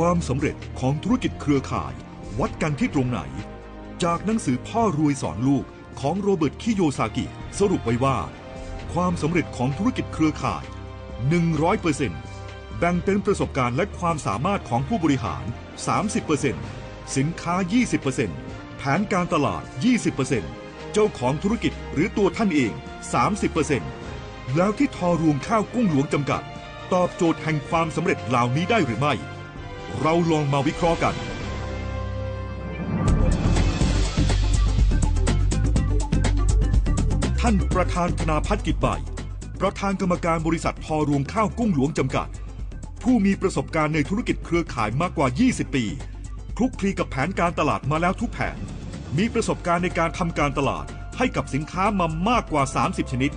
ความสำเร็จของธุรกิจเครือข่าย วัดกันที่ตรงไหน จากหนังสือพ่อรวยสอนลูกของโรเบิร์ตคิโยซากิ สรุปไว้ว่า ความสำเร็จของธุรกิจเครือข่าย 100%แบ่งเป็นประสบการณ์และความสามารถของผู้บริหาร 30%สินค้า 20%แผนการตลาด 20%เจ้าของธุรกิจหรือตัวท่านเอง 30%แล้วที่ทอรวงข้าวกุ้งหลวงจำกัด ตอบโจทย์แห่งความสำเร็จเหล่านี้ได้หรือไม่ เราลองมาวิเคราะห์กัน ท่านประธานธนาพัฒน์กิจใบประธานกรรมการบริษัททอรวงข้าวกุ้งหลวงจำกัด ผู้มีประสบการณ์ในธุรกิจเครือข่ายมากกว่า 20 ปี คลุกคลีกับแผนการตลาดมาแล้วทุกแผน มีประสบการณ์ในการทำการตลาดให้กับสินค้ามามากกว่า 30 ชนิด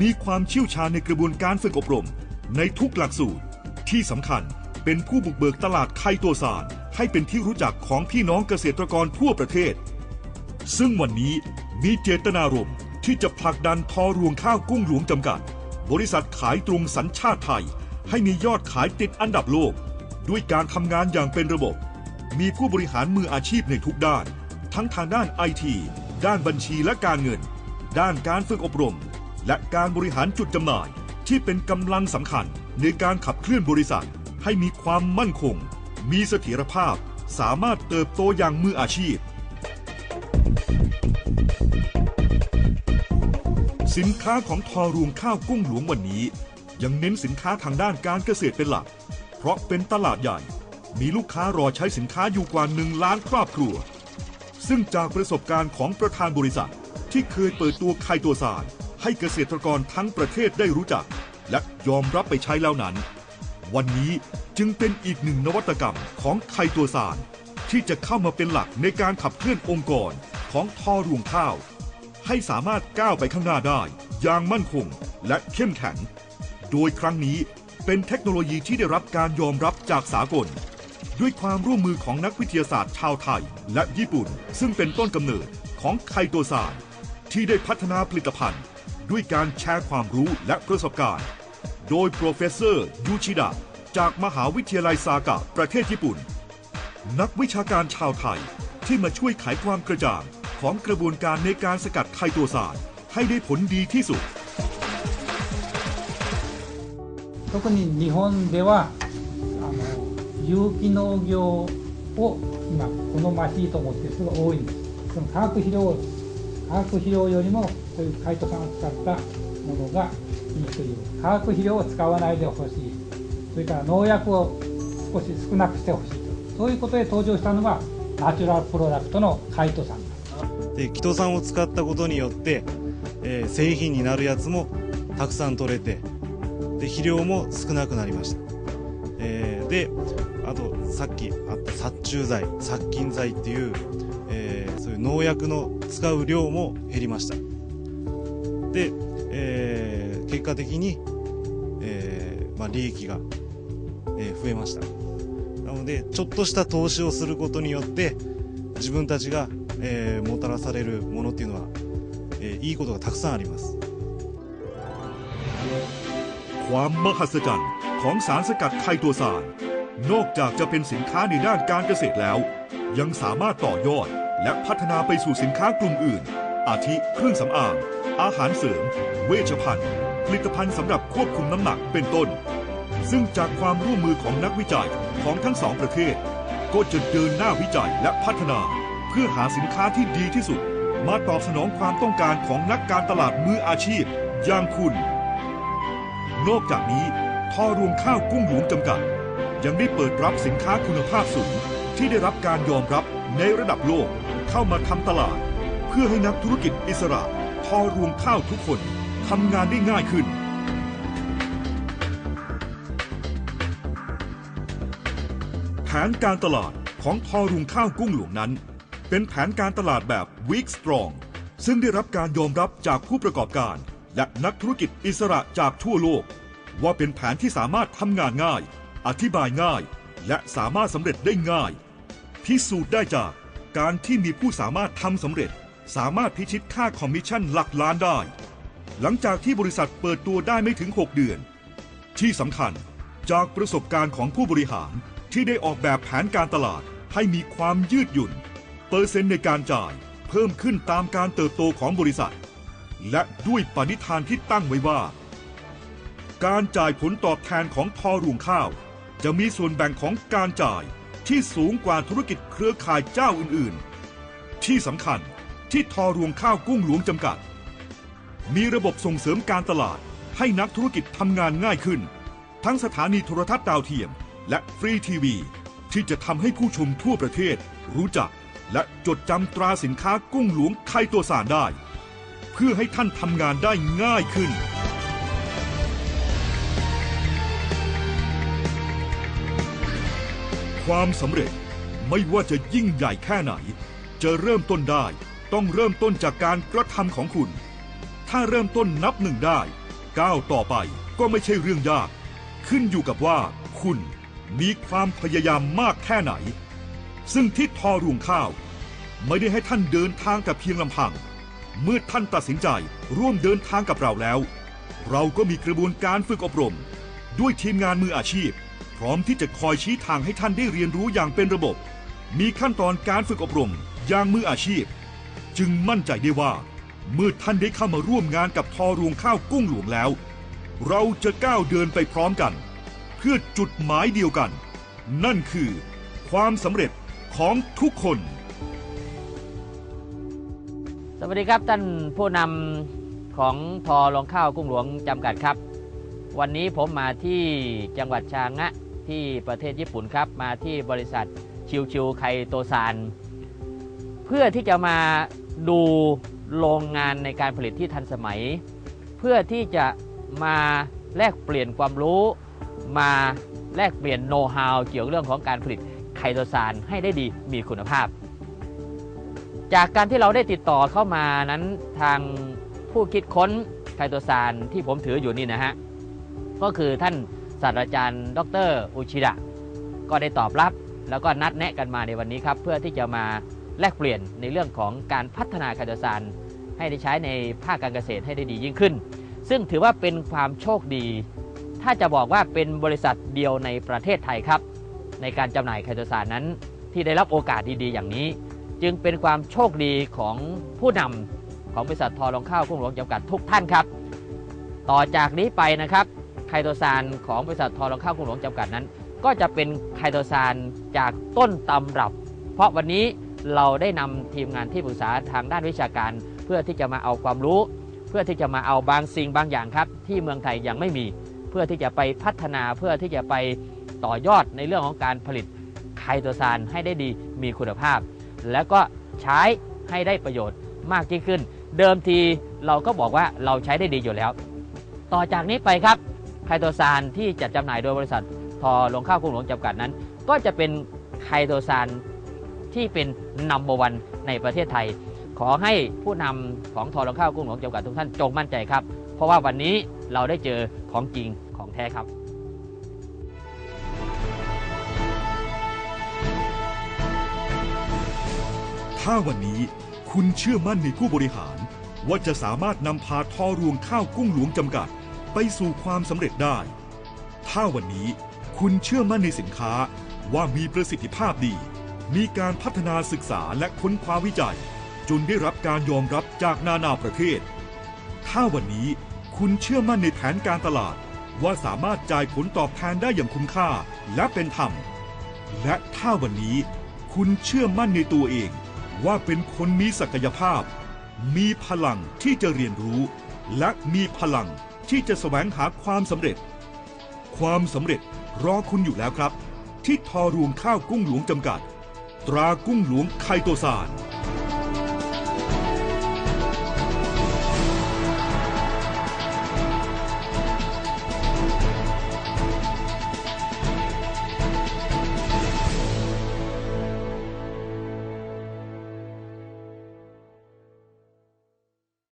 มีความเชี่ยวชาญในกระบวนการฝึกอบรม ในทุกหลักสูตรที่สำคัญ เป็นผู้บุกเบิกตลาดไข่ตัวสารให้เป็นที่รู้จักของพี่น้องเกษตรกรทั่วประเทศ ซึ่งวันนี้มีเจตนารมณ์ที่จะผลักดันทอรวงข้าวกุ้งหลวงจำกัด บริษัทขายตรงสัญชาติไทย ให้มียอดขายติดอันดับโลก ด้วยการทำงานอย่างเป็นระบบ มีผู้บริหารมืออาชีพในทุกด้าน ทั้งทางด้านไอทีด้านบัญชีและการเงิน ด้านการฝึกอบรม และการบริหารจุดจำหน่ายที่เป็นกำลังสำคัญในการขับเคลื่อนบริษัท ให้มีความมั่นคง มีเสถียรภาพ สามารถเติบโตอย่างมืออาชีพ สินค้าของทอรวงข้าวกุ้งหลวงวันนี้ ยังเน้นสินค้าทางด้านการเกษตรเป็นหลัก เพราะเป็นตลาดใหญ่ มีลูกค้ารอใช้สินค้าอยู่กว่าหนึ่งล้านครอบครัว ซึ่งจากประสบการณ์ของประธานบริษัท ที่เคยเปิดตัวไข่ตัวสารให้เกษตรกรทั้งประเทศได้รู้จัก และยอมรับไปใช้แล้วนั้น วันนี้จึงเป็นอีกหนึ่งนวัตกรรมของไข่ตัวสาร ที่จะเข้ามาเป็นหลักในการขับเคลื่อนองค์กรของทอรวงข้าว ให้สามารถก้าวไปข้างหน้าได้อย่างมั่นคงและเข้มแข็ง โดยครั้งนี้เป็นเทคโนโลยีที่ได้รับการยอมรับจากสากล ด้วยความร่วมมือของนักวิทยาศาสตร์ชาวไทย และญี่ปุ่น ซึ่งเป็นต้นกำเนิดของไคโตซานที่ได้พัฒนาผลิตภัณฑ์ ด้วยการแชร์ความรู้และประสบการณ์ โดยโปรเฟสเซอร์ยูชิดะจากมหาวิทยาลัยซากะประเทศญี่ปุ่น นักวิชาการชาวไทยที่มาช่วยไขความกระจ่างของกระบวนการในการสกัดไคโตซานให้ได้ผลดีที่สุด 特に日本ではあの有機農業を今好ましいと思っている人が多いんですその化学肥料を化学肥料よりもそういうカイト酸を使った ものがいいという化学肥料を使わないでほしい。それから農薬を少し少なくしてほしいと。そういうことで登場したのがナチュラルプロダクトのカイト酸でキト酸を使ったことによって、えー製品になるやつもたくさん取れてで肥料も少なくなりました、えーであとさっきあった殺虫剤殺菌剤っていう、えーそういう農薬の使う量も減りました。で、結果的に、えー、まあ、利益が、え増えましたなのでちょっとした投資をすることによって自分たちが、えもたらされるものっていうのは、えいいことがたくさんありますความมหัศจรรย์ของสารสกัดไคโตซารนอกจากจะเป็นสินค้าในด้านการเกษตรแล้ว ยังสามารถต่อยอดและพัฒนาไปสู่สินค้ากลุ่มอื่น อาทิเครื่องสำอาง อาหารเสริม เวชภัณฑ์ ลิตภัณฑ์สำหรับควบคุมน้ำหนักเป็นต้น ซึ่งจากความร่วมมือของนักวิจัยของทั้งสองประเทศ ก็จะเดินหน้าวิจัยและพัฒนา เพื่อหาสินค้าที่ดีที่สุด มาตอบสนองความต้องการของนักการตลาดมืออาชีพ อย่างคุณ นอกจากนี้ทอรวงข้าวกุ้งหลวงจำกัด ยังได้เปิดรับสินค้าคุณภาพสูง ที่ได้รับการยอมรับในระดับโลกเข้ามาทำตลาด เพื่อให้นักธุรกิจอิสระทอรวงข้าวทุกคน ทำงานได้ง่ายขึ้น แผนการตลาดของทอรุงข้าวกุ้งหลวงนั้น เป็นแผนการตลาดแบบ Weak Strong ซึ่งได้รับการยอมรับจากผู้ประกอบการ และนักธุรกิจอิสระจากทั่วโลก ว่าเป็นแผนที่สามารถทำงานง่าย อธิบายง่าย และสามารถสำเร็จได้ง่าย พิสูจน์ได้จากการที่มีผู้สามารถทำสำเร็จ สามารถพิชิตค่าคอมมิชชั่นหลักล้านได้ หลังจากที่บริษัทเปิดตัวได้ไม่ถึง 6 เดือน ที่สำคัญจากประสบการณ์ของผู้บริหารที่ได้ออกแบบแผนการตลาดให้มีความยืดหยุ่น เปอร์เซ็นต์ในการจ่ายเพิ่มขึ้นตามการเติบโตของบริษัท และด้วยปณิธานที่ตั้งไว้ว่า การจ่ายผลตอบแทนของทอรวงข้าว จะมีส่วนแบ่งของการจ่ายที่สูงกว่าธุรกิจเครือข่ายเจ้าอื่น ๆ ที่สำคัญที่ทอรวงข้าวกุ้งหลวงจำกัด มีระบบส่งเสริมการตลาด ให้นักธุรกิจทำงานง่ายขึ้น ทั้งสถานีโทรทัศน์ดาวเทียม และฟรีทีวี ที่จะทำให้ผู้ชมทั่วประเทศ รู้จัก และจดจำตราสินค้ากุ้งหลวงไข่ตัวสารได้ เพื่อให้ท่านทำงานได้ง่ายขึ้นความสำเร็จไม่ว่าจะยิ่งใหญ่แค่ไหน จะเริ่มต้นได้ ต้องเริ่มต้นจากการกระทำของคุณ ถ้าเริ่มต้นนับหนึ่งได้ก้าวต่อไปก็ไม่ใช่เรื่องยาก ขึ้นอยู่กับว่า คุณมีความพยายามมากแค่ไหน ซึ่งที่ทอรวงข้าว ไม่ได้ให้ท่านเดินทางกับเพียงลำพัง เมื่อท่านตัดสินใจร่วมเดินทางกับเราแล้ว เราก็มีกระบวนการฝึกอบรม ด้วยทีมงานมืออาชีพ พร้อมที่จะคอยชี้ทางให้ท่านได้เรียนรู้อย่างเป็นระบบ มีขั้นตอนการฝึกอบรมอย่างมืออาชีพ จึงมั่นใจได้ว่า เมื่อท่านได้เข้ามาร่วมงานกับทอรวงข้าวกุ้งหลวงแล้ว เราจะก้าวเดินไปพร้อมกัน เพื่อจุดหมายเดียวกัน นั่นคือ ความสำเร็จของทุกคน สวัสดีครับท่านผู้นำของทอรองข้าวกุ้งหลวงจำกัดครับ วันนี้ผมมาที่จังหวัดชางะที่ประเทศญี่ปุ่นครับ มาที่บริษัทชิวชิวไคโตซานเพื่อที่จะมาดู โรงงานในการผลิตที่ทันสมัย เพื่อที่จะมาแลกเปลี่ยนความรู้ มาแลกเปลี่ยนโน้ตฮาวเกี่ยวกับเรื่องของการผลิตไคโตซานให้ได้ดีมีคุณภาพ จากการที่เราได้ติดต่อเข้ามานั้นทางผู้คิดค้นไคโตซานที่ผมถืออยู่นี่นะฮะ ก็คือท่านศาสตราจารย์ ดรอุชิดะก็ได้ตอบรับ แล้วก็นัดแนะกันมาในวันนี้ครับ เพื่อที่จะมา แลกเปลี่ยนในเรื่องของการพัฒนาไคโตซานให้ได้ใช้ในภาคการเกษตรให้ได้ดียิ่งขึ้น ซึ่งถือว่าเป็นความโชคดี ถ้าจะบอกว่าเป็นบริษัทเดียวในประเทศไทยครับ ในการจำหน่ายไคโตซานนั้น ที่ได้รับโอกาสดีๆ อย่างนี้ จึงเป็นความโชคดีของผู้นำของบริษัททอรองข้าวกุ้งหลวงจำกัดทุกท่านครับ ต่อจากนี้ไปนะครับไคโตซานของบริษัททอรองข้าวกุ้งหลวงจำกัดนั้น ก็จะเป็นไคโตซานจากต้นตำรับ เพราะวันนี้ เราได้นำทีมงานที่ปรึกษาทางด้านวิชาการ เพื่อที่จะมาเอาความรู้ เพื่อที่จะมาเอาบางสิ่งบางอย่างครับ ที่เมืองไทยยังไม่มี เพื่อที่จะไปพัฒนาเพื่อที่จะไปต่อยอดในเรื่องของการผลิตไคโตซานให้ได้ดีมีคุณภาพ แล้วก็ใช้ให้ได้ประโยชน์มากยิ่งขึ้น เดิมทีเราก็บอกว่าเราใช้ได้ดีอยู่แล้ว ต่อจากนี้ไปครับไคโตซานที่จัดจำหน่ายโดยบริษัททอลงข้าวกุ้งหลวงจำกัดนั้น ก็จะเป็นไคโตซาน ที่เป็นนัมเบอร์วันในประเทศไทย ขอให้ผู้นำของทอลงข้าวกุ้งหลวงจำกัดทุกท่านจงมั่นใจครับ เพราะว่าวันนี้เราได้เจอของจริงของแท้ครับถ้าวันนี้คุณเชื่อมั่นในผู้บริหาร ว่าจะสามารถนำพาทอรวงข้าวกุ้งหลวงจำกัด ไปสู่ความสำเร็จได้ ถ้าวันนี้คุณเชื่อมั่นในสินค้าว่ามีประสิทธิภาพดี มีการพัฒนาศึกษาและค้นคว้าวิจัย จนได้รับการยอมรับจากนานาประเทศ ถ้าวันนี้คุณเชื่อมั่นในแผนการตลาด ว่าสามารถจ่ายผลตอบแทนได้อย่างคุ้มค่าและเป็นธรรม และถ้าวันนี้คุณเชื่อมั่นในตัวเอง ว่าเป็นคนมีศักยภาพ มีพลังที่จะเรียนรู้ และมีพลังที่จะแสวงหาความสำเร็จ ความสำเร็จรอคุณอยู่แล้วครับ ที่ทอรวงข้าวกุ้งหลวงจำกัด ตรากุ้งหลวงไคโตซาน